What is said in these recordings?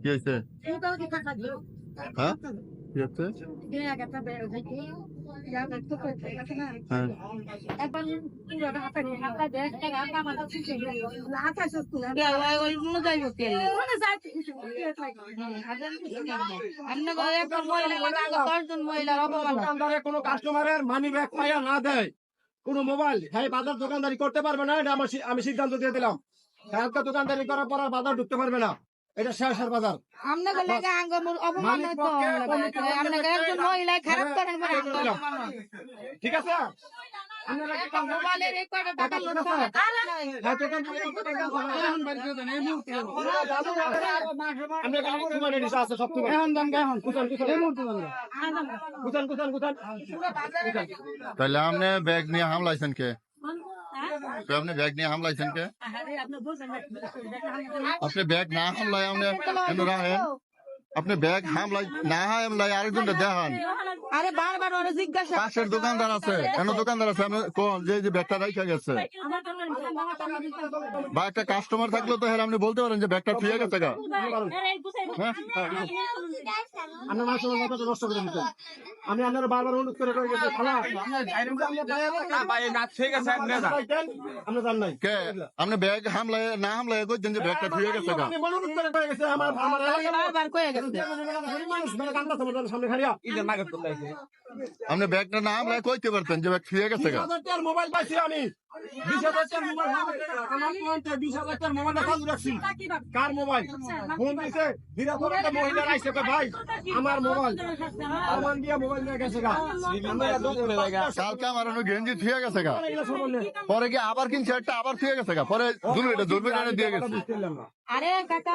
কি হয়েছে হ্যাঁ হচ্ছে হ্যাঁ কোনো কাস্টমারের মানি ব্যাগ পাইয়া না দেয়। কোনো মোবাইল হ্যাঁ বাজার দোকানদারি করতে পারবে না এটা আমার আমি সিদ্ধান্ত দিয়ে দিলাম। হ্যাঁ দোকানদারি করার পর বাজার ঢুকতে পারবে না। এটা শেষের বাজার। আপনাকে লেগে আঙ্গ অপমান আপনাকে একজন মহিলা খারাপ করেন অপমান হয়। ঠিক আছে। হ্যাঁ। তাহলে আপনি ব্যাগ নিয়ে হামলাইছেন কে? আপনি ব্যাগ নিয়ে হামলাইছেন কে? আপনি ব্যাগ না হামলাই আপনি কেন রাখেন? আপনি ব্যাগ হামলাই না হামলাই আরেকজনটা দেখান। আরে বারবার ওরা জিজ্ঞাসা পাশের দোকানদার আছে। কেন দোকানদার আছে? আপনি কোন যে যে ব্যাগটা রাখা গেছে। বা একটা কাস্টমার থাকলে তো হ্যাঁ আপনি বলতে পারেন যে ব্যাগটা ফিরে গেছে গা। আমি আপনারা বারবার অনুরোধ করে করে গেছি খালা? আপনি জান নাই। কে? আপনি ব্যাগ হামলাই না হামলাই কইছেন যে ব্যাগটা ধুয়ে গেছে গা। আমি অনুরোধ করে করে গেছি আমার আমার বারবার কই গেছে। মানুষ মানে কান্দা সামনে খাড়িয়া আপনি ব্যাগটা না হামলাই কইতে পারতেন যে ব্যাগ ধুয়ে গেছে গা। টাকার মোবাইল পাইছি আমি। কার মোবাইল? ফোন দিছে। আইসে ভাই আমার মোবাইল। আমার দিয়ে মোবাইল নিয়ে গেছে গা। কালকে আমার গেঞ্জি ফিরে গেছে গা। পরে কি আবার কিনছে? একটা আবার ফিরে গেছে গা। পরে দুর্বিটা দুর্বিটা দিয়ে গেছে। আরে কাকা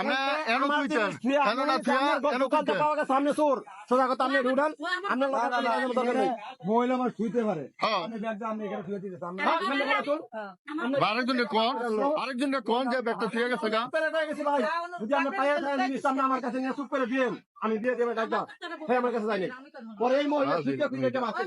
আপনি এনো আমার এনো না আপনার থুয়া আমার এনো কুইছেন পাওয়া গেছে, আপনি চোর। সোজা কথা আপনি দরকার নেই। মহিলা আমার শুইতে পারে হ্যাঁ আপনি ব্যাগটা আপনি এখানে শুয়ে দিতে চান হ্যাঁ, আপনি বলা চোর। আরেকজনে কোন আরেকজনে কোন যে ব্যাগটা গেছে গা ভাই। যদি আপনি পায়ে থাকেন, জিনিস আমার কাছে নিয়ে চুপ করে দিয়েন। আমি দিয়ে দেবো ডাক্তার হ্যাঁ আমার কাছে যায়নি পরে এই মহিলা হ্যাঁ, খুঁজে খুঁজে এটা মারছে।